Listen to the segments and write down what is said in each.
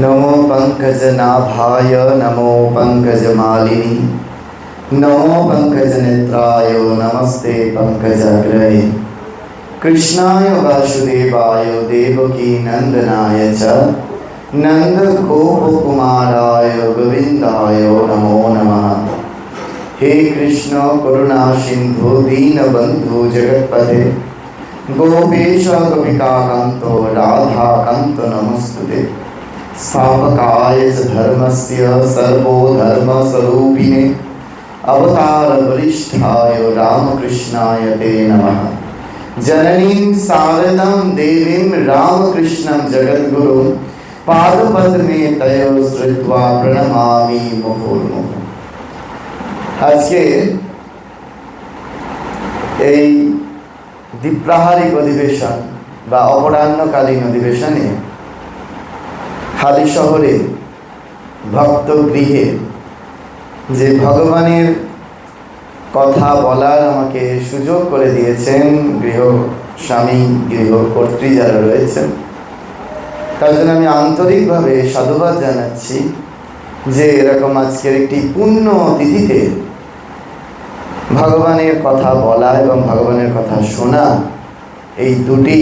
नमो पङ्कजनाभाय नमो पङ्कजमालिनि नमो पङ्कजनेत्राय नमस्ते पङ्कजाग्रहे कृष्णाय वासुदेवाय देवकी नन्दनाय च। नन्दगोपकुमाराय गोविन्दाय नमो नमः। हे कृष्ण करुणा सिन्धु दीनबन्धु जगत्पथे गोपेश गोपिकान्तो राधाकान्त नमस्तुते स्थापकाय च धर्मस्य सर्वोधर्मस्वरूपिणे अवतारवरिष्ठाय रामकृष्णाय ते नमः जननीं शारदां देवीं रामकृष्णं जगद्गुरुं पादपद्मे तयो श्रुत्वा प्रणमामि मुहुर्मुहुः আজকে এই দ্বীপ্রাহারিক অধিবেশন বা অপরাহ্নকালীন অধিবেশনে হালি শহরে ভক্ত গৃহে যে ভগবানের কথা বলার আমাকে সুযোগ করে দিয়েছেন গৃহ স্বামী, গৃহ কর্ত্রী যারা রয়েছেন, তার জন্য আমি আন্তরিকভাবে সাধুবাদ জানাচ্ছি যে এরকম আজকের একটি পূর্ণ তিথিতে ভগবানের কথা বলা এবং ভগবানের কথা শোনা এই দুটি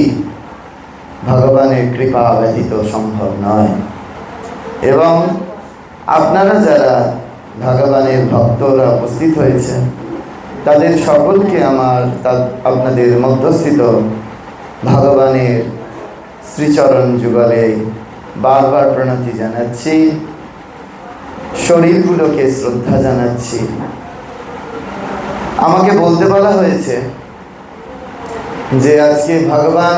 ভগবানের কৃপা ব্যতীত সম্ভব নয়। এবং আপনারা যারা ভগবানের ভক্তরা উপস্থিত হয়েছেন, তাদের সকলকে আমার আপনাদের মধ্যস্থিত ভগবানের শ্রীচরণ যুগলে বারবার প্রণতি জানাচ্ছি, শরীরগুলোকে শ্রদ্ধা জানাচ্ছি। আমাকে বলতে বলা হয়েছে যে আজকে ভগবান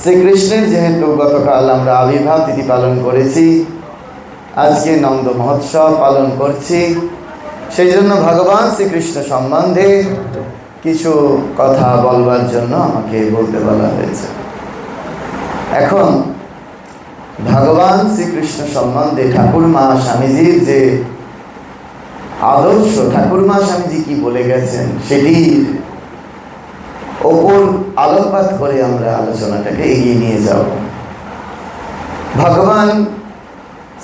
শ্রীকৃষ্ণের যেহেতু গতকাল আমরা আবির্ভাব তিথি পালন করেছি, আজকে নন্দ মহোৎসব পালন করছি, সেই জন্য ভগবান শ্রীকৃষ্ণ সম্বন্ধে কিছু কথা বলবার জন্য আমাকে বলতে বলা হয়েছে। এখন, ভগবান শ্রীকৃষ্ণ সম্বন্ধে ঠাকুর মা স্বামীজির যে আদর্শ, ঠাকুরমা স্বামীজি কি বলে গেছেন সেটির ওপর আলোকপাত করে আমরা আলোচনাটাকে এগিয়ে নিয়ে যাব। ভগবান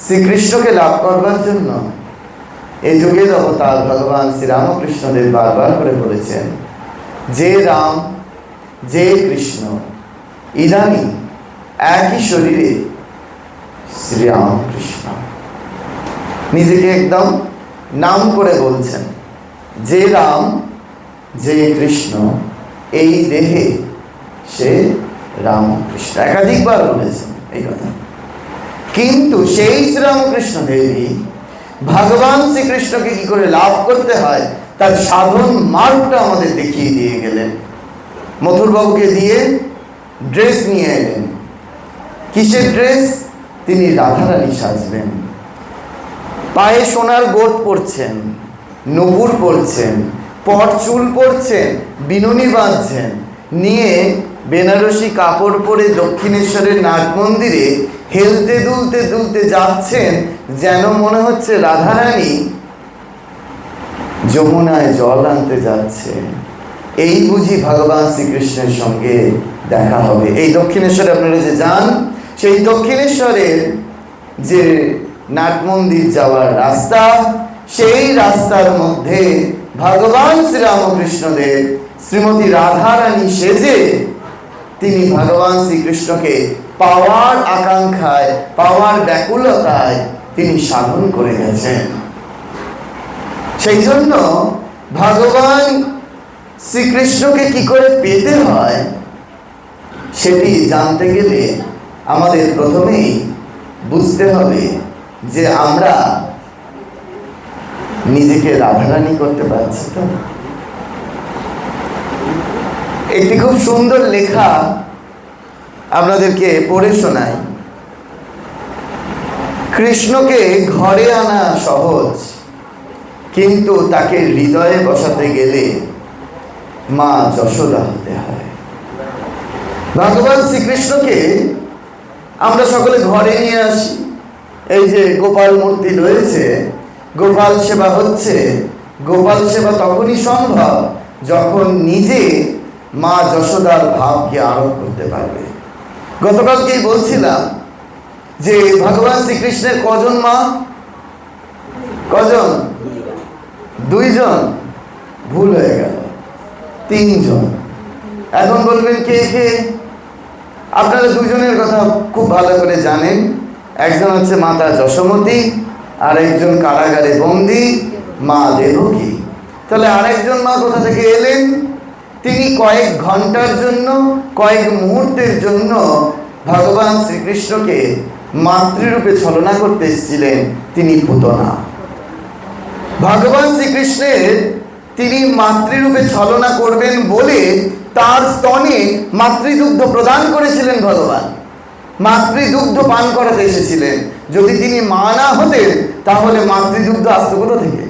শ্রীকৃষ্ণকে লাভ করবার জন্য এই যুগে অবতার ভগবান শ্রীরামকৃষ্ণদেব বারবার করে বলেছেন, যে রাম, যে কৃষ্ণ, ইদানি একই শরীরে শ্রীরামকৃষ্ণ। নিজেকে একদম নাম করে বলছেন, যে রাম, যে কৃষ্ণ এই দেহে সে রামকৃষ্ণ একাধিকবার বলেছেন এই কথা। কিন্তু সেই শ্রীরামকৃষ্ণ দেবী ভগবান শ্রীকৃষ্ণকে কি করে লাভ করতে হয়, তার সাধন মার্গটা আমাদের দেখিয়ে দিয়ে গেলেন। মথুরবাবুকে দিয়ে ড্রেস নিয়ে এলেন। কিসের ড্রেস? তিনি রাধারানী সাজবেন। পায়ে সোনার গোট পরছেন, নুপুর পরছেন পট চুল পরছেন, বিনুনি বাঁধছেন। নিয়ে বেনারসি কাপড় পরে দক্ষিণেশ্বরের নাট মন্দিরে হেলতে দুলতে দুলতে যাচ্ছেন যেন মনে হচ্ছে রাধারানী যমুনায় জল আনতে যাচ্ছে এই বুঝি ভগবান শ্রীকৃষ্ণের সঙ্গে দেখা হবে। এই দক্ষিণেশ্বরে আপনারা যে যান, সেই দক্ষিণেশ্বরের যে নাট মন্দির যাওয়ার রাস্তা, সেই রাস্তার মধ্যে ভগবান শ্রীরামকৃষ্ণদেব শ্রীমতী রাধারানী সেজে তিনি ভগবান শ্রীকৃষ্ণকে পাওয়ার আকাঙ্ক্ষায়, পাওয়ার ব্যাকুলতায় তিনি সাধন করে গেছেন। সেই জন্য ভগবান শ্রীকৃষ্ণকে কি করে পেতে হয়, সেটি জানতে গেলে আমাদের প্রথমেই বুঝতে হবে যে আমরা নিজেকে রাধারানী করতে পারছি তো? একটি খুব সুন্দর লেখা আপনাদেরকে পড়ে শোনাই। কৃষ্ণকে ঘরে আনা সহজ, কিন্তু তাকে হৃদয়ে বসাতে গেলে মা যশোদা হতে হয়। ভগবান শ্রীকৃষ্ণকে আমরা সকলে ঘরে নিয়ে আসি। এই যে গোপাল মূর্তি রয়েছে গোপাল সেবা হচ্ছে। গোপাল সেবা তখনই সম্ভব যখন নিজে মা যশোদার ভাবকে আরোপ করতে পারবে। গতকালকেই বলছিলাম যে, ভগবান শ্রীকৃষ্ণের কজন মা? কজন? দুইজন। ভুল হয়ে গেল। তিনজন। এখন বলবেন কে কে? আপনারা দুজনের কথা খুব ভালো করে জানেন। একজন হচ্ছে মাতা যশোমতী আর একজন কারাগারে বন্দি, মা দেবকী। তাহলে আরেকজন মা কোথা থেকে এলেন? তিনি কয়েক ঘণ্টার জন্য, কয়েক মুহূর্তের জন্য ভগবান শ্রীকৃষ্ণকে মাতৃরূপে ছলনা করতে এসেছিলেন তিনি পুতনা। ভগবান শ্রীকৃষ্ণের তিনি মাতৃরূপে ছলনা করবেন বলে তার স্তনে মাতৃদুগ্ধ প্রদান করেছিলেন ভগবান। মাতৃদুগ্ধ পান করাতে এসেছিলেন। যদি তিনি মা না হতেন, তাহলে মাতৃদুগ্ধ আসতো কোথা থেকে?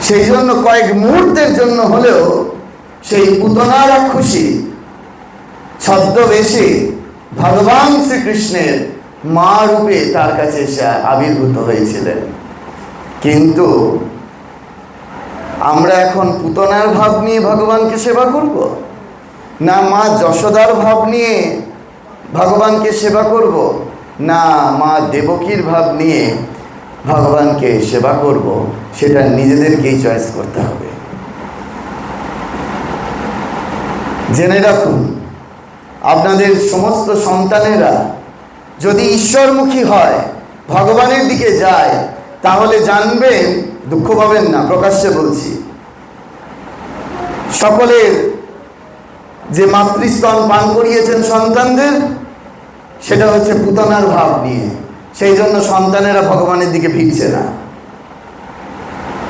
সেই জন্য কয়েক মুহূর্তের জন্য হলেও সেই পুতনা রাক্ষসী ছদ্মবেশে ভগবান শ্রীকৃষ্ণের মা রূপে তার কাছে এসে আবির্ভূত হয়েছিলেন। কিন্তু আমরা এখন পুতনার ভাব নিয়ে ভগবানকে সেবা করব? না মা যশোদার ভাব নিয়ে ভগবানকে সেবা করব? না, মা দেবকীর ভাব নিয়ে ভগবানকে সেবা করব, সেটা নিজেদেরকেই চয়েস করতে হবে। জেনে রাখুন, আপনাদের সমস্ত সন্তানেরা যদি ঈশ্বরমুখী হয়, ভগবানের দিকে যায়, তাহলে জানবেন, দুঃখ পাবেন না, প্রকাশ্যে বলছি। সকলের যে মাতৃস্তন পান করিয়েছেন সন্তানদের সেটা হচ্ছে পুতনার ভাব নিয়ে। সেই জন্য সন্তানেরা ভগবানের দিকে ফিরছে না।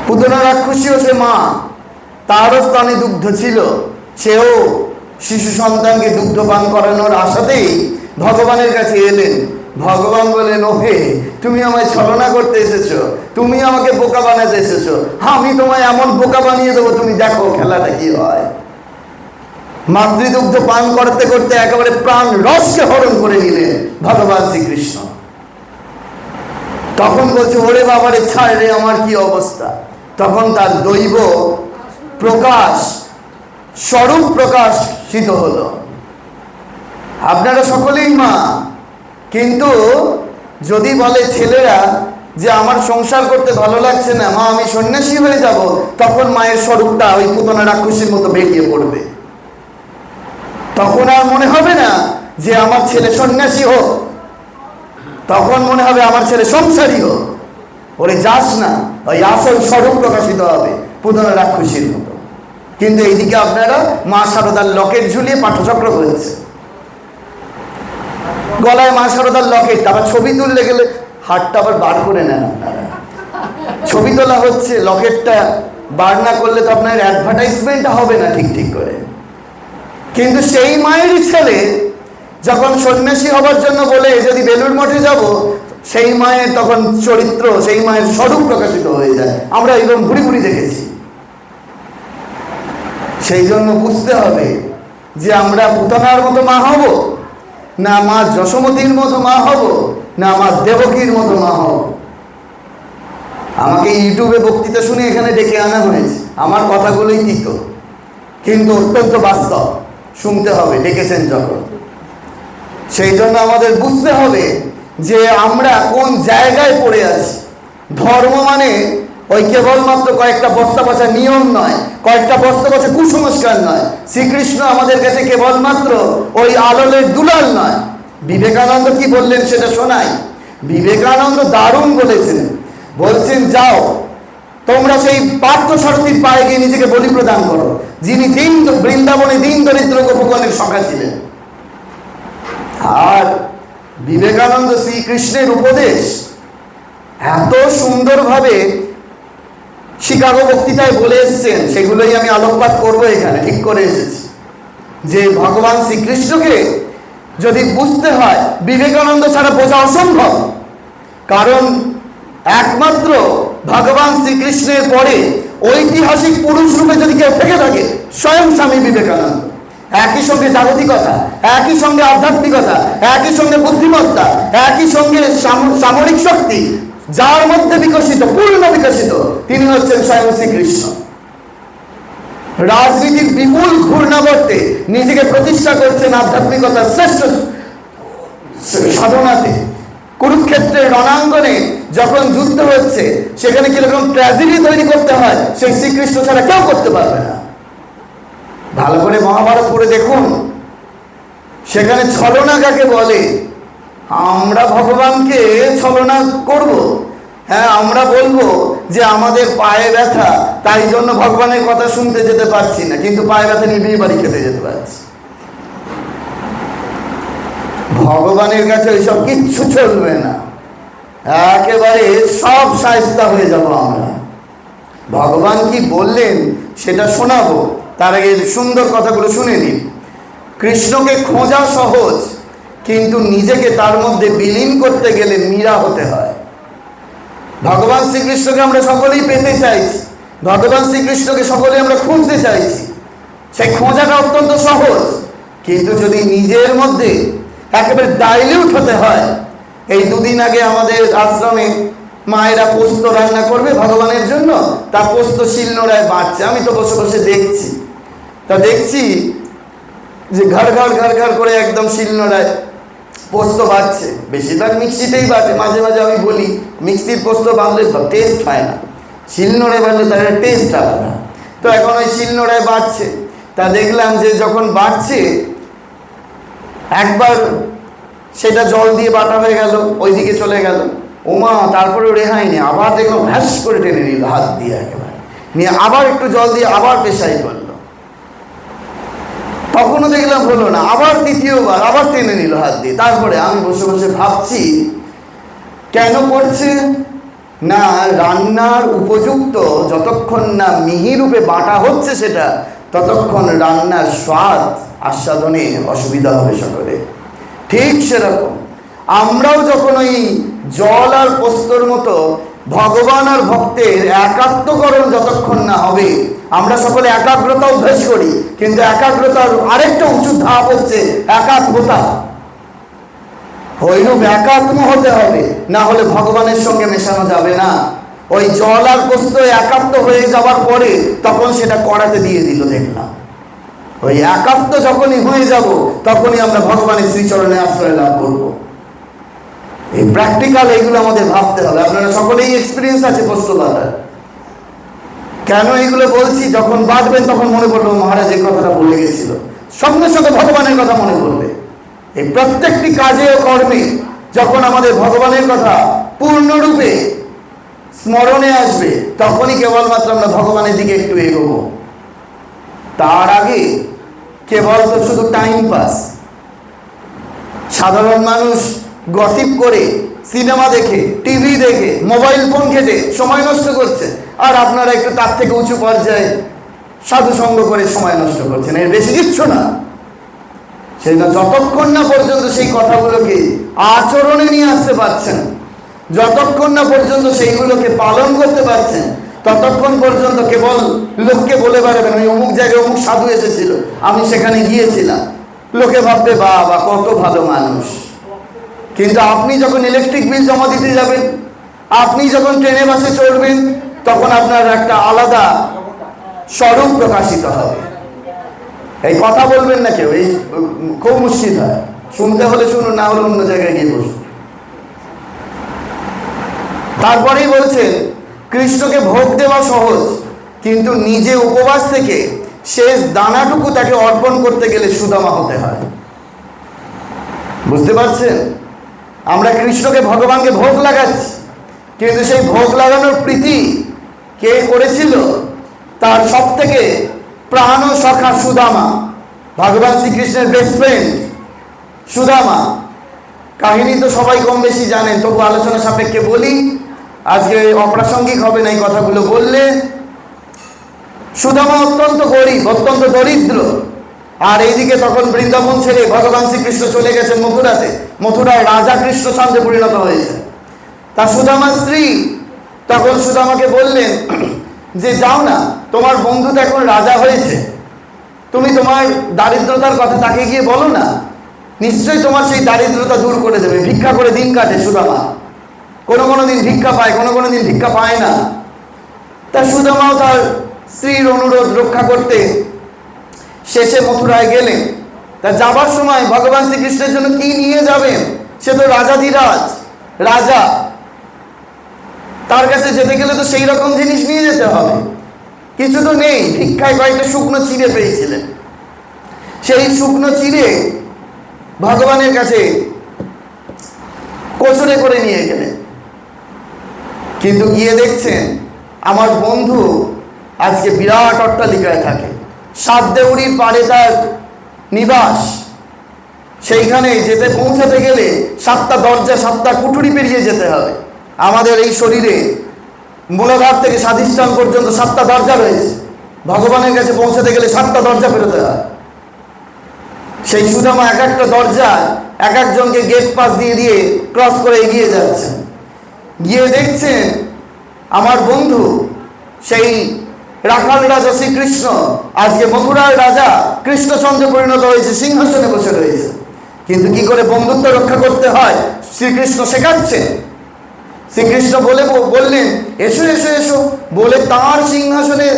পুতনা রাক্ষসীও সে মা, তারও স্তনে দুগ্ধ ছিল। সেও শিশু সন্তানকে দুগ্ধ পান করানোর আশাতেই ভগবানের কাছে এলেন। ভগবান বলেন, ওহে, তুমি আমায় ছলনা করতে এসেছ। তুমি আমাকে বোকা বানাতে এসেছ। আমি তোমায় এমন বোকা বানিয়ে দেবো, তুমি দেখো খেলাটা কি হয়। মাতৃদুগ্ধ পান করতে করতে একেবারে প্রাণ রসকে হরণ করে নিলেন ভগবান শ্রীকৃষ্ণ। তখন বলছে, ওরে বাবারে, ছাড় রে, আমার কি অবস্থা? তখন তার দৈব প্রকাশ, স্বরূপ প্রকাশিত হলো। আপনারা সকলেই মা, কিন্তু যদি বলে ছেলেরা যে আমার সংসার করতে ভালো লাগছে না, মা, আমি সন্ন্যাসী হয়ে যাব, তখন মায়ের স্বরূপটা ওই পুতনা রাক্ষসীর মতো বেরিয়ে পড়বে। তখন আর মনে হবে না যে আমার ছেলে সন্ন্যাসী হোক। তখন মনে হবে আমার ছেলে সংসারী হোক। ওরে যাস না, ওই আসল স্বরূপ প্রকাশিত হবে পুতনা রাক্ষসীর মতো। কিন্তু এইদিকে আপনারা মা সারদার লকেট ঝুলিয়ে পাঠচক্র হয়েছে গলায় মা সারদার লকেট আবার ছবি তুললে গেলে হাতটা আবার বার করে নেন আপনারা। ছবি তোলা হচ্ছে, লকেটটা বার না করলে তো আপনার অ্যাডভার্টাইজমেন্ট হবে না ঠিক ঠিক করে। কিন্তু সেই মায়েরই ছেলে যখন সন্ন্যাসী হবার জন্য বলে, যদি বেলুর মঠে যাব, সেই মায়ের তখন চরিত্র, সেই মায়ের স্বরূপ প্রকাশিত হয়ে যায়। আমরা এরকম ঘুরি ঘুরি দেখেছি। সেই জন্য বুঝতে হবে যে আমরা পুতনার মতো মা হব, না মা যশোমতীর মতো মা হব, না মা দেবকীর মতো মা হব। আমাকে ইউটিউবে বক্তৃতা শুনে এখানে ডেকে আনা হয়েছে। আমার কথাগুলোই তিত কিন্তু অত্যন্ত বাস্তব। শুনতে হবে, ডেকেছেন যখন। সেই জন্য আমাদের বুঝতে হবে যে আমরা কোন জায়গায় পড়ে আছি। ধর্ম মানে ওই কেবলমাত্র কয়েকটা বস্তা বসা নিয়ম নয়, কয়েকটা বস্তা বসা কুসংস্কার নয়। শ্রীকৃষ্ণ আমাদের কাছে কেবলমাত্র ওই আলোলের দুলাল নয়। বিবেকানন্দ কি বললেন সেটা শোনাই। বিবেকানন্দ দারুণ বলেছেন। বলছেন, যাও তোমরা সেই পার্থ সারথীর পায়ে গিয়ে নিজেকে বলি প্রদান করো। যিনি দিন বৃন্দাবনে দিন দরিদ্র গোপগণের সখা ছিলেন। আর বিবেকানন্দ শ্রীকৃষ্ণের উপদেশ এত সুন্দরভাবে শিকাগো বক্তৃতায় বলে এসেছেন, সেগুলোই আমি আলোকপাত করব এখানে, ঠিক করে এসেছি। যে ভগবান শ্রীকৃষ্ণকে যদি বুঝতে হয়, বিবেকানন্দ ছাড়া বোঝা অসম্ভব। কারণ একমাত্র ভগবান শ্রীকৃষ্ণের পরে ঐতিহাসিক পুরুষ রূপে যদি কেউ থেকে থাকে, স্বয়ং স্বামী বিবেকানন্দ। একই সঙ্গে জাগতিকতা, একই সঙ্গে আধ্যাত্মিকতা, একই সঙ্গে বুদ্ধিমত্তা, একই সঙ্গে সাম- সামরিক শক্তি, যার মধ্যে বিকশিত, পূর্ণ বিকশিত, তিনি হচ্ছেন স্বয়ং শ্রীকৃষ্ণ। রাজনীতির বিপুল ঘূর্ণাবর্তে নিজেকে প্রতিষ্ঠা করছেন আধ্যাত্মিকতার শ্রেষ্ঠ সাধনাতে। কুরুক্ষেত্রের রণাঙ্গনে যখন যুদ্ধ হচ্ছে, সেখানে কীরকম ট্র্যাজেডি তৈরি করতে হয়, সেই শ্রীকৃষ্ণ ছাড়া কেউ করতে পারবে না। ভালো করে মহাভারত পড়ে দেখুন। সেখানে ছলনা কাকে বলে? আমরা ভগবানকে ছলনা করব। হ্যাঁ আমরা বলব যে আমাদের পায়ে ব্যথা, তাই জন্য ভগবানের কথা শুনতে যেতে পারছি না, কিন্তু পায়ে ব্যথা নিয়ে বিয়ে বাড়ি খেতে যেতে পারছি। ভগবানের কাছে ওইসব কিচ্ছু চলবে না। একেবারে সব সায়স্তা হয়ে যাব আমরা। ভগবান কি বললেন সেটা শোনাবো। তার আগে সুন্দর কথাগুলো শুনে নিন। কৃষ্ণকে খোঁজা সহজ, কিন্তু নিজেকে তার মধ্যে বিলীন করতে গেলে মীরা হতে হয়। ভগবান শ্রীকৃষ্ণকে আমরা সকলেই পেতে চাইছি। ভগবান শ্রীকৃষ্ণকে সকলেই আমরা খুঁজতে চাইছি। সেই খোঁজাটা অত্যন্ত সহজ, কিন্তু যদি নিজের মধ্যে একেবারে ডাইলিউট হতে হয় এই দুদিন আগে আমাদের আশ্রমে মায়েরা পোস্ত রান্না করবে ভগবানের জন্য, তা পোস্ত শিলনোড়ায় বাড়ছে। আমি তো বসে বসে দেখছি। তা দেখছি যে ঘর ঘর ঘর ঘর করে একদম শিলনোড়ায় পোস্ত বাড়ছে। বেশিরভাগ মিক্সিতেই বাটে মাঝে মাঝে আমি বলি, মিক্সির পোস্ত বাঁধলে টেস্ট হয় না। শিলনোড়ায় বাড়লে তার টেস্ট আলাদা। তো এখন ওই শিলনোড়ায় বাড়ছে। তা দেখলাম যে যখন বাড়ছে, একবার সেটা জল দিয়ে বাটা হয়ে গেল, ওইদিকে চলে গেল। ওমা তারপরে রেহাই নেই। আবার দেখলাম ভ্যাস করে টেনে নিল হাত দিয়ে একেবারে। নিয়ে আবার একটু জল দিয়ে আবার পেশাই করল। তখনও দেখলাম হলো না, আবার দ্বিতীয়বার আবার টেনে নিল হাত দিয়ে। তারপরে আমি বসে বসে ভাবছি, কেন করছে? না, রান্নার উপযুক্ত যতক্ষণ না মিহি রূপে বাটা হচ্ছে সেটা, ততক্ষণ রান্নার স্বাদ আস্বাদনে অসুবিধা হবে সকলে। ঠিক সেরকম। আমরাও যখন ওই জল আর পোস্তর মতো ভগবান আর ভক্তের একাত্মকরণ যতক্ষণ না হবে, আমরা সকলে একাগ্রতা অভ্যেস করি, কিন্তু একাগ্রতার আরেকটা উঁচু ধাপ হচ্ছে একাত্মতা। ওইরূপ একাত্ম হতে হবে, না হলে ভগবানের সঙ্গে মেশানো যাবে না। ওই জল আর পোস্ত একাত্ম হয়ে যাওয়ার পরে তখন সেটা কড়াতে দিয়ে দিল দেখলাম। ওই একাত্ম যখনই হয়ে যাব, তখনই আমরা ভগবানের শ্রীচরণে আশ্রয় লাভ করব। এই প্র্যাকটিক্যাল এইগুলো আমাদের ভাবতে হবে। আপনারা সকলেই এক্সপিরিয়েন্স আছে পোস্ত বাঁধার কেন এগুলো বলছি? যখন বাঁধবেন তখন মনে পড়ল মহারাজ, এই কথাটা বলে গেছিল। সঙ্গে সঙ্গে ভগবানের কথা মনে পড়বে। এই প্রত্যেকটি কাজে ও কর্মে যখন আমাদের ভগবানের কথা পূর্ণরূপে স্মরণে আসবে, তখনই কেবলমাত্র আমরা ভগবানের দিকে একটু এগোবো। তার আগে কেবল তো শুধু টাইম পাস সাধারণ মানুষ গসিপ করে সিনেমা দেখে টিভি দেখে মোবাইল ফোন ঘেটে, সময় নষ্ট করছে। আর আপনারা একটু তার থেকে উঁচু পর্যায়ে সাধু সঙ্গ করে সময় নষ্ট করছেন। এর বেশি কিচ্ছু না। সেই না যতক্ষণ না পর্যন্ত সেই কথাগুলোকে আচরণে নিয়ে আসতে পারছেন, যতক্ষণ না পর্যন্ত সেইগুলোকে পালন করতে পারছেন ততক্ষণ পর্যন্ত কেবল লোককে বলে পারবেন ওই অমুক জায়গায় অমুক সাধু এসেছিল, আমি সেখানে গিয়েছিলাম। লোকে ভাববে বা বা কত ভালো মানুষ। কিন্তু আপনি যখন ইলেকট্রিক বিল জমা দিতে যাবেন, আপনি যখন ট্রেনে, বাসে চড়বেন, তখন আপনার একটা আলাদা স্বরূপ প্রকাশিত হবে। এই কথা বলবেন না কেউ, এই খুব মুশকিল হয়। শুনতে হলে শুনুন, না হলে অন্য জায়গায় গিয়ে বসুন। তারপরেই বলছেন কৃষ্ণকে ভোগ দেওয়া সহজ, কিন্তু নিজে উপবাস থেকে শেষ দানাটুকু তাকে অর্পণ করতে গেলে সুদামা হতে হয়। বুঝতে পারছেন? আমরা কৃষ্ণকে ভগবানকে ভোগ লাগাচ্ছি, কিন্তু সেই ভোগ লাগানোর প্রীতি কে করেছিল? তার সব থেকে প্রাণ সখা সুদামা, ভগবান শ্রীকৃষ্ণের বেস্ট ফ্রেন্ড সুদামা। কাহিনী তো সবাই কম বেশি জানেন, তবু আলোচনা সাপেক্ষে বলি আজকে অপ্রাসঙ্গিক হবে না এই কথাগুলো বললে সুদামা অত্যন্ত গরিব, অত্যন্ত দরিদ্র। আর এইদিকে তখন বৃন্দাবন ছেড়ে ভগবান শ্রীকৃষ্ণ চলে গেছেন মথুরাতে। মথুরায় রাজা কৃষ্ণচন্দ্রে পরিণত হয়েছে। তা সুদামার স্ত্রী তখন সুদামাকে বললেন, যে যাও না, তোমার বন্ধু তো এখন রাজা হয়েছে। তুমি তোমার দারিদ্রতার কথা তাকে গিয়ে বলো না। নিশ্চয়ই তোমার সেই দারিদ্রতা দূর করে দেবে। ভিক্ষা করে দিন কাটে সুদামা। কোনো কোনো দিন ভিক্ষা পায়, কোনো কোনো দিন ভিক্ষা পায় না। তা সুদামাও তার স্ত্রীর অনুরোধ রক্ষা করতে শেষে মথুরায় গেলেন। তা যাবার সময় ভগবান শ্রীকৃষ্ণের জন্য কি নিয়ে যাবেন? সে তো রাজাধিরাজ রাজা। তার কাছে যেতে গেলে তো সেই রকম জিনিস নিয়ে যেতে হবে। কিছু তো নেই, ভিক্ষায় কয়েকটা শুকনো চিড়ে পেয়েছিলেন। সেই শুকনো চিড়ে ভগবানের কাছে কোচরে করে নিয়ে গেলেন। কিন্তু গিয়ে দেখছেন আমার বন্ধু আজকে বিরাট অট্টালিকায় থাকে। সাত দেউড়ির পাড়ে তার নিবাস। সেইখানে যেতে পৌঁছাতে গেলে সাতটা দরজা, সাতটা কুঠুরি পেরিয়ে যেতে হবে। আমাদের এই শরীরে মূলাধার থেকে স্বাধিষ্ঠান পর্যন্ত সাতটা দরজা রয়েছে। ভগবানের কাছে পৌঁছাতে গেলে সাতটা দরজা পেরোতে হয়। সেই সুদামা এক একটা দরজা এক একজনকে গেট পাস দিয়ে দিয়ে ক্রস করে এগিয়ে যাচ্ছেন গিয়ে দেখছেন আমার বন্ধু সেই রাখাল রাজা শ্রীকৃষ্ণ। আজকে মথুরার রাজা কৃষ্ণচন্দ্র পরিণত হয়েছে, সিংহাসনে বসে রয়েছে। কিন্তু কি করে বন্ধুত্ব রক্ষা করতে হয়? শ্রীকৃষ্ণ শেখাচ্ছে শ্রীকৃষ্ণ বলে বললেন, এসো এসো এসো। বলে তার সিংহাসনে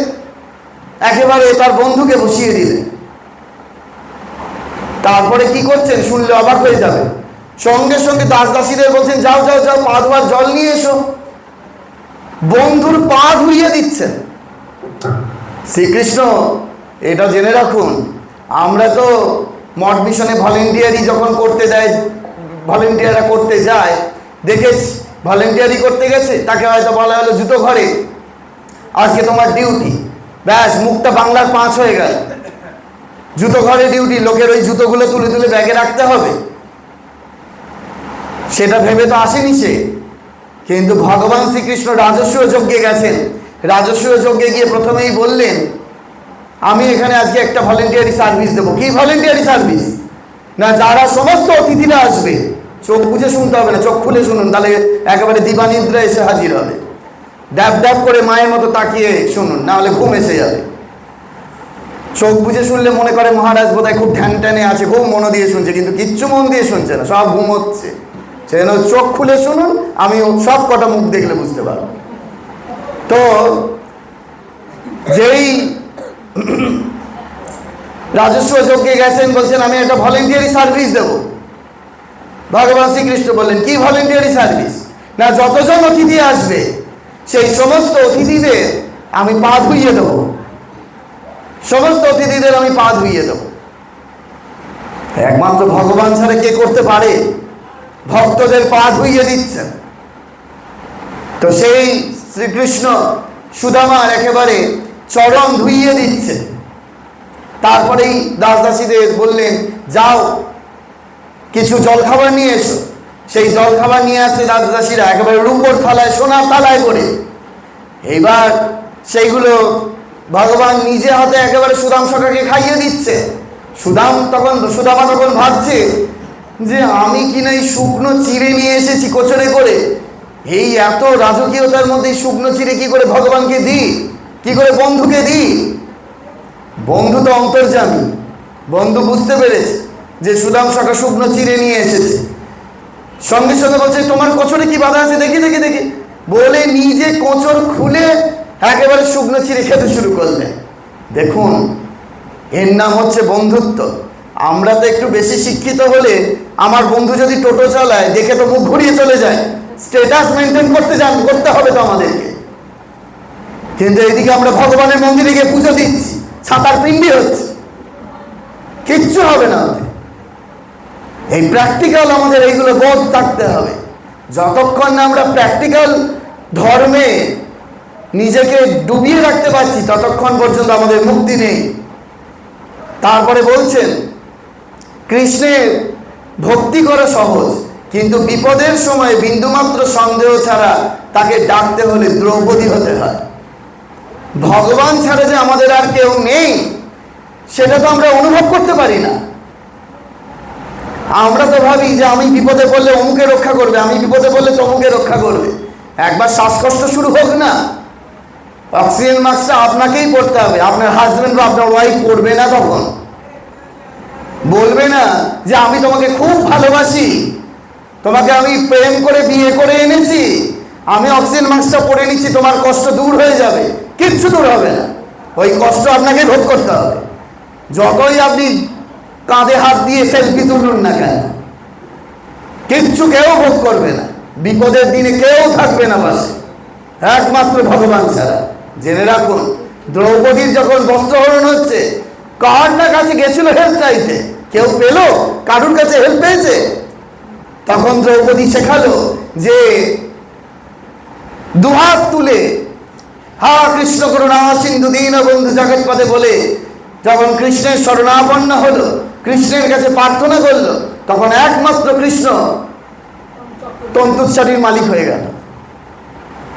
একেবারে তার বন্ধুকে বসিয়ে দিলেন। তারপরে কি করছেন? শুনলে অবাক হয়ে যাবে সঙ্গে সঙ্গে দাস দাসীদের বলছেন, যাও যাও যাও, পা ধোয়ার জল নিয়ে এসো। বন্ধুর পা ধুইয়ে দিচ্ছেন। শ্রীকৃষ্ণ, এটা জেনে রাখুন, আমরা তো মঠ মিশনে ভলেন্টিয়ারি যখন করতে দেয়, ভলেন্টিয়াররা করতে যায়, দেখেছি ভলেন্টিয়ারি করতে গেছে, তাকে হয়তো বলা হলো জুতো ঘরে। আজকে তোমার ডিউটি। ব্যাস, মুখটা বাংলার পাঁচ হয়ে গেল। জুতো ঘরে ডিউটি, লোকের ওই জুতোগুলো তুলে তুলে ব্যাগে রাখতে হবে। সেটা ভেবে তো আসেনি সে। কিন্তু ভগবান শ্রীকৃষ্ণ রাজস্ব যজ্ঞে গেছেন। রাজস্ব যজ্ঞে গিয়ে প্রথমেই বললেন, আমি এখানে আজকে একটা ভলেন্টিয়ারি সার্ভিস দেবো। কি ভলেন্টিয়ারি সার্ভিস না, যারা সমস্ত অতিথিরা আসবে, চোখ বুঝে শুনতে হবে না, চোখ খুলে শুনুন, তাহলে একেবারে দিবানিদ্রা এসে হাজির হবে। ড্যাব ড্যাব করে মায়ের মতো তাকিয়ে শুনুন, না হলে ঘুম এসে যাবে। চোখ বুঝে শুনলে মনে করে মহারাজ বোধহয় খুব ধ্যান ট্যানে আছে, খুব মন দিয়ে শুনছে, কিন্তু কিচ্ছু মন দিয়ে শুনছে না, সব ঘুমোচ্ছে। সেজন্য চোখ খুলে শুনুন, আমি সব কটা মুখ দেখলে বুঝতে পারব। তো যেই রাজস্ব যজ্ঞে গেছেন, বলছেন, আমি একটা ভলেন্টিয়ারি সার্ভিস দেব। ভগবান শ্রীকৃষ্ণ বললেন, কি ভলেন্টিয়ারি সার্ভিস না, যতজন অতিথি আসবে, সেই সমস্ত অতিথিদের আমি পা ধুইয়ে দেবো। সমস্ত অতিথিদের আমি পা ধুইয়ে দেবো। একমাত্র ভগবান ছাড়া কে করতে পারে? ভক্তদের পা ধুইয়ে দিচ্ছেন। তো সেই শ্রীকৃষ্ণ সুদামার একেবারে চরণ ধুইয়ে দিচ্ছে তারপরেই দাস দাসীদের বললেন, যাও, কিছু জলখাবার নিয়ে এসো। সেই জলখাবার নিয়ে আসছে দাস দাসীরা একেবারে রূপোর থালায়, সোনার থালায় করে এইবার সেইগুলো ভগবান নিজে হাতে একেবারে সুদাম সকাকে খাইয়ে দিচ্ছে। সুদাম তখন, সুদামা তখন ভাবছে যে আমি কি না এই শুকনো চিড়ে নিয়ে এসেছি কোচরে করে? এই এত রাজকীয়তার মধ্যে শুকনো চিড়ে কি করে ভগবানকে দিই? কি করে বন্ধুকে দিই? বন্ধু তো অন্তর্জামী বন্ধু বুঝতে পেরেছে যে সুদাম সকা শুকনো চিড়ে নিয়ে এসেছে। সঙ্গে সঙ্গে বলছে, তোমার কোচরে কি বাধা আছে? দেখি দেখি দেখি। বলে নিজে কোচর খুলে একেবারে শুকনো চিড়ে খেতে শুরু করলেন দেখুন, এর নাম হচ্ছে বন্ধুত্ব। আমরা তো একটু বেশি শিক্ষিত হলে আমার বন্ধু যদি টোটো চালায়, দেখে তো মুখ ঘুরিয়ে চলে যায়। স্টেটাস মেনটেন করতে যান করতে হবে তো আমাদেরকে। কিন্তু এইদিকে আমরা ভগবানের মন্দিরে গিয়ে পুজো দিচ্ছি সাঁতার পিণ্ডি হচ্ছে। কিচ্ছু হবে না এই প্র্যাকটিক্যাল আমাদের এইগুলো বোধ থাকতে হবে। যতক্ষণ না আমরা প্র্যাকটিক্যাল ধর্মে নিজেকে ডুবিয়ে রাখতে পারছি, ততক্ষণ পর্যন্ত আমাদের মুক্তি নেই। তারপরে বলছেন কৃষ্ণের ভক্তি করা সহজ, কিন্তু বিপদের সময় বিন্দুমাত্র সন্দেহ ছাড়া তাকে ডাকতে হলে দ্রৌপদী হতে হয়। ভগবান ছাড়া যে আমাদের আর কেউ নেই, সেটা তো আমরা অনুভব করতে পারি না। আমরা তো ভাবি যে আমি বিপদে পড়লে অমুকে রক্ষা করবে, আমি বিপদে পড়লে তমুকে রক্ষা করবে। একবার শ্বাসকষ্ট শুরু হোক না। অক্সিজেন মাস্কটা আপনাকেই পড়তে হবে, আপনার হাজবেন্ড বা আপনার ওয়াইফ পড়বে না তখন। বলবে না যে আমি তোমাকে খুব ভালোবাসি। তোমাকে আমি প্রেম করে বিয়ে করে এনেছি। আমি অক্সিজেন মাস্কটা পরে নিচ্ছি, তোমার কষ্ট দূর হয়ে যাবে। কিচ্ছু দূর হবে না। ওই কষ্ট আপনাকে ভোগ করতে হবে। যতই আপনি কাঁধে হাত দিয়ে সেলফি তুলুন না কেন, কিচ্ছু কেউ ভোগ করবে না। বিপদের দিনে কেউ থাকবে না পাশে। একমাত্র ভগবান ছাড়া। জেনে রাখুন, দ্রৌপদীর যখন বস্ত্রহরণ হচ্ছে, কার না কাছে গেছিল হেল্প চাইতে? কেউ পেল? কারুর কাছে হেল্প পেয়েছে? তখন দ্রৌপদী শেখালো যে দুহাত তুলে, হা কৃষ্ণ করুণা সিন্ধু দীন বন্ধু জগৎ পদে বলে যখন কৃষ্ণের শরণাপন্ন হলো, কৃষ্ণের কাছে প্রার্থনা করল, তখন একমাত্র কৃষ্ণ তন্তুর শাড়ির মালিক হয়ে গেল।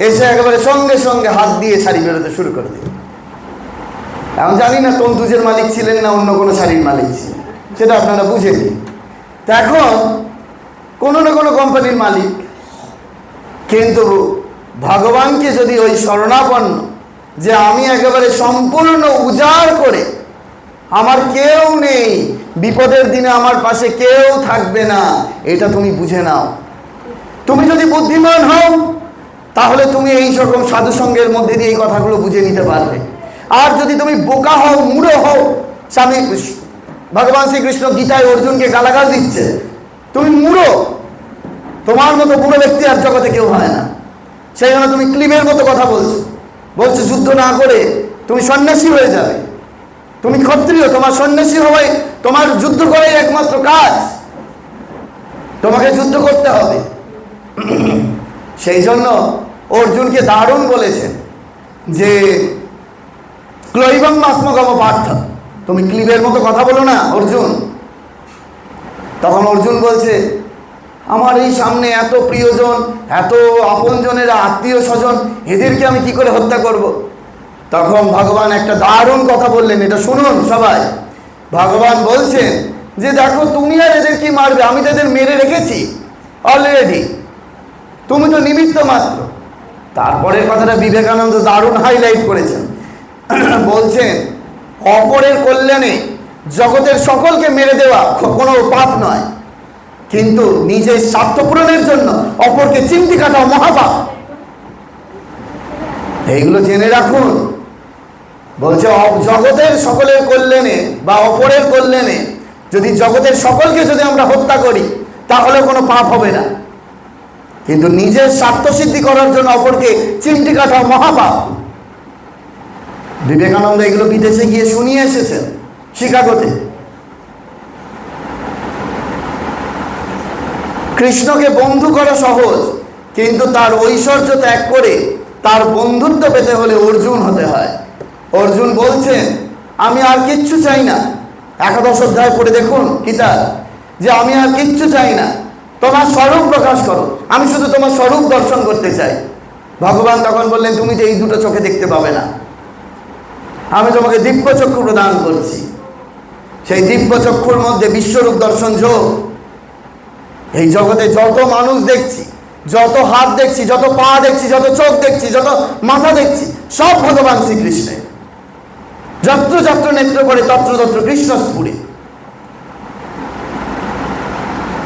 এসে একেবারে সঙ্গে সঙ্গে হাত দিয়ে শাড়ি বেরোতে শুরু করে দিল। এখন জানি না তন্তুজের মালিক ছিলেন না অন্য কোনো শাড়ির মালিক ছিলেন। সেটা আপনারা বুঝে নিন। তা এখন কোনো না কোনো কোম্পানির মালিক, কিন্তু ভগবানকে যদি ওই শরণাপন্ন, যে আমি একেবারে সম্পূর্ণ উজাড় করে, আমার কেউ নেই, বিপদের দিনে আমার পাশে কেউ থাকবে না, এটা তুমি বুঝে নাও। তুমি যদি বুদ্ধিমান হও, তাহলে তুমি এই রকম সাধুসঙ্গের মধ্যে দিয়ে এই কথাগুলো বুঝে নিতে পারবে। আর যদি তুমি বোকা হও মুড়ো হও, স্বামী ভগবান শ্রীকৃষ্ণ গীতায় অর্জুনকে গালাগাল দিচ্ছে। তুমি মুড়ো তোমার মতো বুড়ো ব্যক্তি আর জগতে কেউ হয় না। সেই জন্য তুমি ক্লিমের মতো কথা বলছো। বলছো, যুদ্ধ না করে তুমি সন্ন্যাসী হয়ে যাবে। তুমি ক্ষত্রিয়, তোমার সন্ন্যাসী হওয়াই তোমার যুদ্ধ করাই একমাত্র কাজ। তোমাকে যুদ্ধ করতে হবে। সেই জন্য অর্জুনকে দারুণ বলেছেন যে, ক্লৈবং মাসমগম পার্থ তুমি ক্লিবের মতো কথা বলো না, অর্জুন। তখন অর্জুন বলছে, আমার এই সামনে এত প্রিয়জন, এত আপনজনেরা, আত্মীয় স্বজন, এদেরকে আমি কি করে হত্যা করব। তখন ভগবান একটা দারুণ কথা বললেন, এটা শুনুন সবাই। ভগবান বলছেন যে, দেখো, তুমি আর এদের কি মারবে? আমি তো এদের মেরে রেখেছি অলরেডি তুমি তো নিমিত্ত মাত্র। তারপরের কথাটা বিবেকানন্দ দারুণ হাইলাইট করেছেন। বলছেন অপরের কল্যাণে জগতের সকলকে মেরে দেওয়া কোনো পাপ নয়। কিন্তু নিজের স্বার্থ পূরণের জন্য অপরকে চিমটি কাটাও মহাপাপ। এইগুলো জেনে রাখুন। বলছে জগতের সকলের কল্যাণে বা অপরের কল্যাণে যদি জগতের সকলকে যদি আমরা হত্যা করি, তাহলে কোনো পাপ হবে না। কিন্তু নিজের স্বার্থ সিদ্ধি করার জন্য অপরকে চিমটি কাটাও মহাপাপ। বিবেকানন্দ এগুলো বিদেশে গিয়ে শুনিয়ে এসেছেন, শিকাগোতে। কৃষ্ণকে বন্ধু করা সহজ, কিন্তু তার ঐশ্বর্য ত্যাগ করে তার বন্ধুত্ব পেতে হলে অর্জুন হতে হয়। অর্জুন বলছেন, আমি আর কিচ্ছু চাই না। একাদশ অধ্যায় পড়ে দেখুন, গীতা, যে আমি আর কিচ্ছু চাই না। তোমার স্বরূপ প্রকাশ করো। আমি শুধু তোমার স্বরূপ দর্শন করতে চাই। ভগবান তখন বললেন, তুমি তো এই দুটো চোখে দেখতে পাবে না। আমি তোমাকে দিব্য চক্ষু প্রদান করছি। সেই দিব্য চক্ষুর মধ্যে বিশ্বরূপ দর্শন যোগ। এই জগতে যত মানুষ দেখছি, যত হাত দেখছি, যত পা দেখছি, যত চোখ দেখছি, যত মাথা দেখছি, সব ভগবান শ্রীকৃষ্ণের। যত্র যত্র নেত্র করে তত্র তত্র কৃষ্ণ স্ফুরে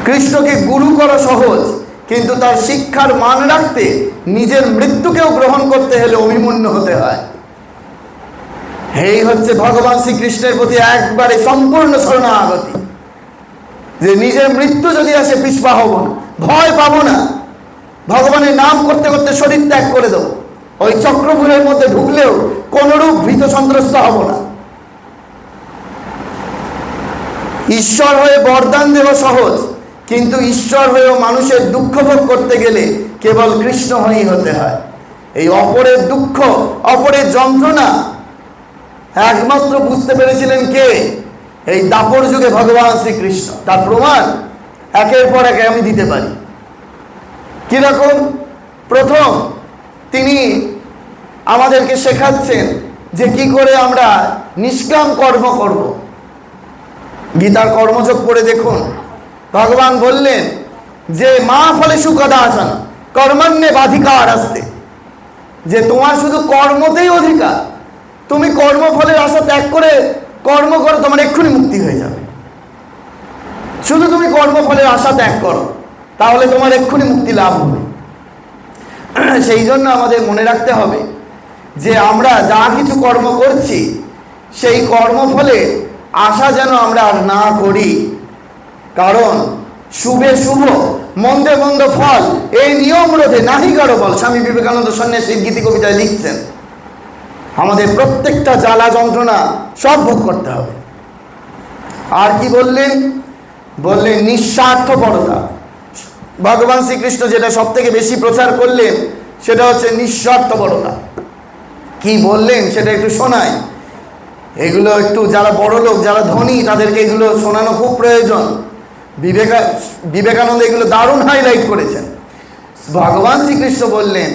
কৃষ্ণকে গুরু করা সহজ, কিন্তু তার শিক্ষার মান রাখতে নিজের মৃত্যুকেও গ্রহণ করতে হলে অভিমন্য হতে হয়। এই হচ্ছে ভগবান শ্রীকৃষ্ণের প্রতি একবারে সম্পূর্ণ শরণাগতি। যে নিজের মৃত্যু যদি আসে, পিছপা হব না, ভয় পাবো না। ভগবানের নাম করতে করতে শরীর ত্যাগ করে দেবো। ওই চক্রপুরের মধ্যে ঢুকলেও কোনরূপ ভীত সন্ত্রস্ত হব না। ঈশ্বর হয়ে বরদান দেওয়া সহজ, কিন্তু ঈশ্বর হয়েও মানুষের দুঃখ ভোগ করতে গেলে কেবল কৃষ্ণ হয়েই হতে হয়। এই অপরের দুঃখ, অপরের যন্ত্রণা একমাত্র বুঝতে পেরেছিলেন কে? এই দাপর যুগে ভগবান শ্রীকৃষ্ণ। তার প্রমাণ একের পর একে আমি দিতে পারি। কীরকম? প্রথম, তিনি আমাদেরকে শেখাচ্ছেন যে কি করে আমরা নিষ্কাম কর্ম করব। গীতার কর্মযোগ পড়ে দেখুন। ভগবান বললেন যে, মা ফলে সুখদা আসান কর্মান্যে বাধিকার আসতে। যে তোমার শুধু কর্মতেই অধিকার তুমি কর্মফলের আশা ত্যাগ করে কর্ম করো, তোমার এক্ষুনি মুক্তি হয়ে যাবে। শুধু তুমি কর্মফলের আশা ত্যাগ করো, তাহলে তোমার এক্ষুনি মুক্তি লাভ হবে। সেই জন্য আমাদের মনে রাখতে হবে যে আমরা যা কিছু কর্ম করছি, সেই কর্মফলে আশা যেন আমরা আর না করি। কারণ শুভে শুভ, মন্দে মন্দ ফল, এই নিয়ম রোধে নাহি কারও বল স্বামী বিবেকানন্দ সন্ন্যাসীর গীতি কবিতায় লিখছেন আমাদের প্রত্যেকটা জ্বালা যন্ত্রণা সব ভোগ করতে হবে। আর কি বললেন বললেন নিঃস্বার্থপরতা। ভগবান শ্রীকৃষ্ণ যেটা সব থেকে বেশি প্রচার করলেন, সেটা হচ্ছে নিঃস্বার্থপরতা। কি বললেন সেটা একটু শোনায় এগুলো একটু যারা বড় লোক, যারা ধনী, তাদেরকে এগুলো শোনানো খুব প্রয়োজন। বিবেকা, বিবেকানন্দ এগুলো দারুণ হাইলাইট করেছেন। ভগবান শ্রীকৃষ্ণ বললেন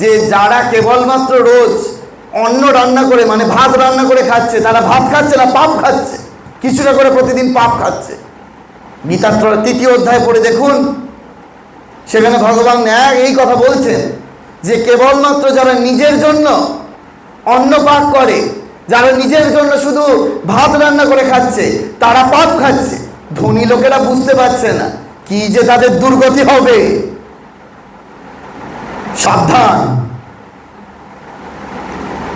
যে, যারা কেবলমাত্র রোজ অন্ন রান্না করে মানে ভাত রান্না করে খাচ্ছে, তারা ভাত খাচ্ছে না, পাপ খাচ্ছে। কিছুটা করে প্রতিদিন পাপ খাচ্ছে। গীতার তৃতীয় অধ্যায় পড়ে দেখুন। সেখানে ভগবান এক এই কথা বলছেন যে, কেবলমাত্র যারা নিজের জন্য অন্ন পাক করে, যারা নিজের জন্য শুধু ভাত রান্না করে খাচ্ছে, তারা পাপ খাচ্ছে। ধনী লোকেরা বুঝতে পারছে না, কি যে তাদের দুর্গতি হবে। সাবধান।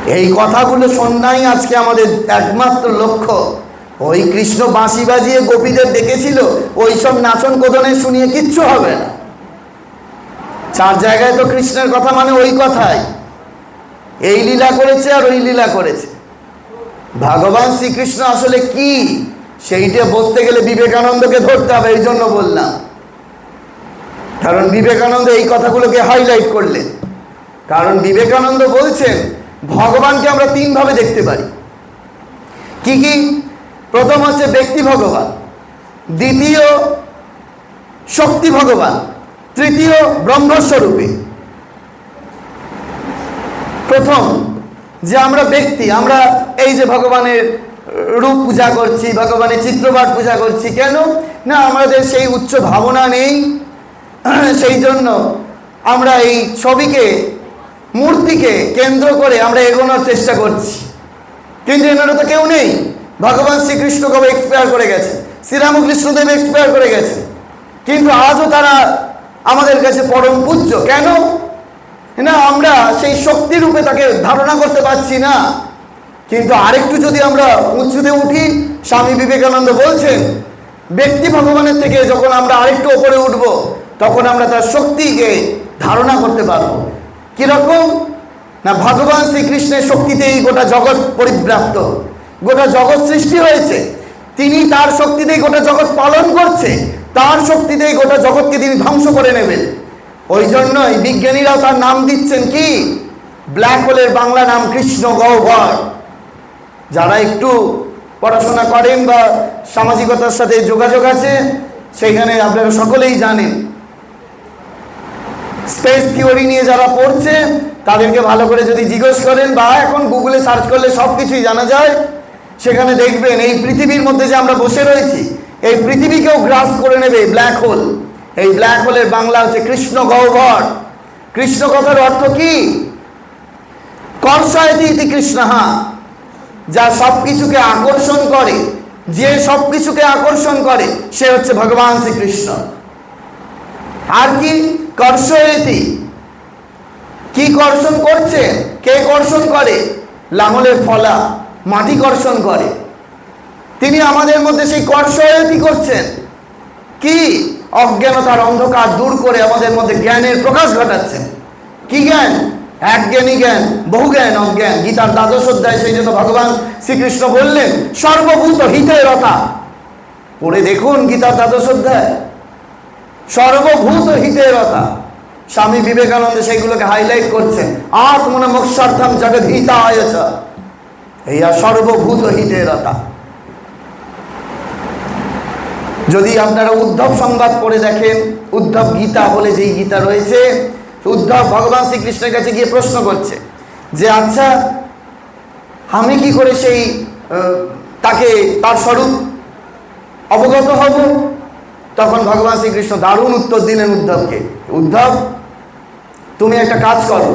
এই কথাগুলো শোনাই আজকে আমাদের একমাত্র লক্ষ্য। ওই কৃষ্ণ বাঁশি বাজিয়ে গোপীদের ডেকেছিল ওই সব নাচন কোদনে শুনিয়ে কিচ্ছু হবে না। চার জায়গায় তো কৃষ্ণের কথা মানে ওই কথাই। এই লীলা করেছে আর ওই লীলা করেছে। ভগবান শ্রীকৃষ্ণ আসলে কি? সেইটা বসতে গেলে বিবেকানন্দকে ধরতে হবে, এই জন্য বললাম। কারণ বিবেকানন্দ এই কথাগুলোকে হাইলাইট করলেন। কারণ বিবেকানন্দ বলছেন ভগবানকে আমরা তিনভাবে দেখতে পারি। কি কি? প্রথম হচ্ছে ব্যক্তি ভগবান, দ্বিতীয় শক্তি ভগবান, তৃতীয় ব্রহ্মস্বরূপী। প্রথম যে আমরা ব্যক্তি, আমরা এই যে ভগবানের রূপ পূজা করছি, ভগবানের চিত্রপাট পূজা করছি, কেন? না, আমাদের সেই উচ্চ ভাবনা নেই। সেই জন্য আমরা এই ছবিকে মূর্তিকে কেন্দ্র করে আমরা এগোনোর চেষ্টা করছি। কিন্তু এনারা তো কেউ নেই। ভগবান শ্রীকৃষ্ণ কবে এক্সপায়ার করে গেছে? শ্রীরামকৃষ্ণদেব এক্সপায়ার করে গেছে। কিন্তু আজও তারা আমাদের কাছে পরম পূজ্য। কেন? না, আমরা সেই শক্তি রূপে তাকে ধারণা করতে পারছি না। কিন্তু আরেকটু যদি আমরা উঁচুতে উঠি, স্বামী বিবেকানন্দ বলছেন, ব্যক্তি ভগবানের থেকে যখন আমরা আরেকটু ওপরে উঠব, তখন আমরা তার শক্তিকে ধারণা করতে পারব। কীরকম? না, ভগবান শ্রীকৃষ্ণের শক্তিতেই গোটা জগৎ পরিব্রাপ্ত। গোটা জগৎ সৃষ্টি হয়েছে। তিনি তার শক্তিতেই গোটা জগৎ পালন করছে। তার শক্তিতেই গোটা জগৎকে তিনি ধ্বংস করে নেবেন। ওই জন্যই বিজ্ঞানীরাও তার নাম দিচ্ছেন কি? ব্ল্যাক হোলের বাংলা নাম কৃষ্ণ গহ্বর। যারা একটু পড়াশোনা করেন বা সামাজিকতার সাথে যোগাযোগ আছে, সেইখানে আপনারা সকলেই জানেন। স্পেস থিওরি নিয়ে যারা পড়ছে, তাদেরকে ভালো করে যদি জিজ্ঞেস করেন, বা এখন গুগলে সার্চ করলে সব কিছুই জানা যায়, সেখানে দেখবেন এই পৃথিবীর মধ্যে যে আমরা বসে রয়েছি, এই পৃথিবীকেও গ্রাস করে নেবে ব্ল্যাক হোল এই ব্ল্যাক হোলের বাংলা হচ্ছে কৃষ্ণ গহ্বর। কৃষ্ণ কথার অর্থ কি? কর্ষায়তি ইতি কৃষ্ণহা। যা সব কিছুকে আকর্ষণ করে, যে সব কিছুকে আকর্ষণ করে, সে হচ্ছে ভগবান শ্রীকৃষ্ণ। আর কি কর্ষয়তি কি কর্ষণ করছে? কে কর্ষণ করে? লাঙলের ফলা, মাটি কর্ষণ করে। তিনি আমাদের মধ্যে সেই কর্ষয়তি করছেন। কি অজ্ঞানতার অন্ধকার দূর করে আমাদের মধ্যে জ্ঞানের প্রকাশ ঘটাচ্ছেন? কি জ্ঞান? এক জ্ঞানী জ্ঞান বহু জ্ঞান অজ্ঞান। গীতার দ্বাদশ অধ্যায়, সেই জন্য ভগবান শ্রীকৃষ্ণ বললেন, সর্বভূত হিতে রথা। পড়ে দেখুন গীতার দ্বাদশ অধ্যায়। সর্বভূত হিতে রথা স্বামী বিবেকানন্দ সেইগুলোকে হাইলাইট করছেন। আত্মনা মোক্ষার্থম জগৎ হিতা আয়চ আর সর্বভূত হিতে রথা যদি আপনারা উদ্ধব সংবাদ পড়ে দেখেন, উদ্ধব গীতা বলে যেই গীতা রয়েছে, উদ্ধব ভগবান শ্রীকৃষ্ণের কাছে গিয়ে প্রশ্ন করছে যে আচ্ছা আমি কি করে সেই তাকে, তার স্বরূপ অবগত হব? তখন ভগবান শ্রীকৃষ্ণ দারুণ উত্তর দিলেন উদ্ধবকে উদ্ধব তুমি একটা কাজ করো।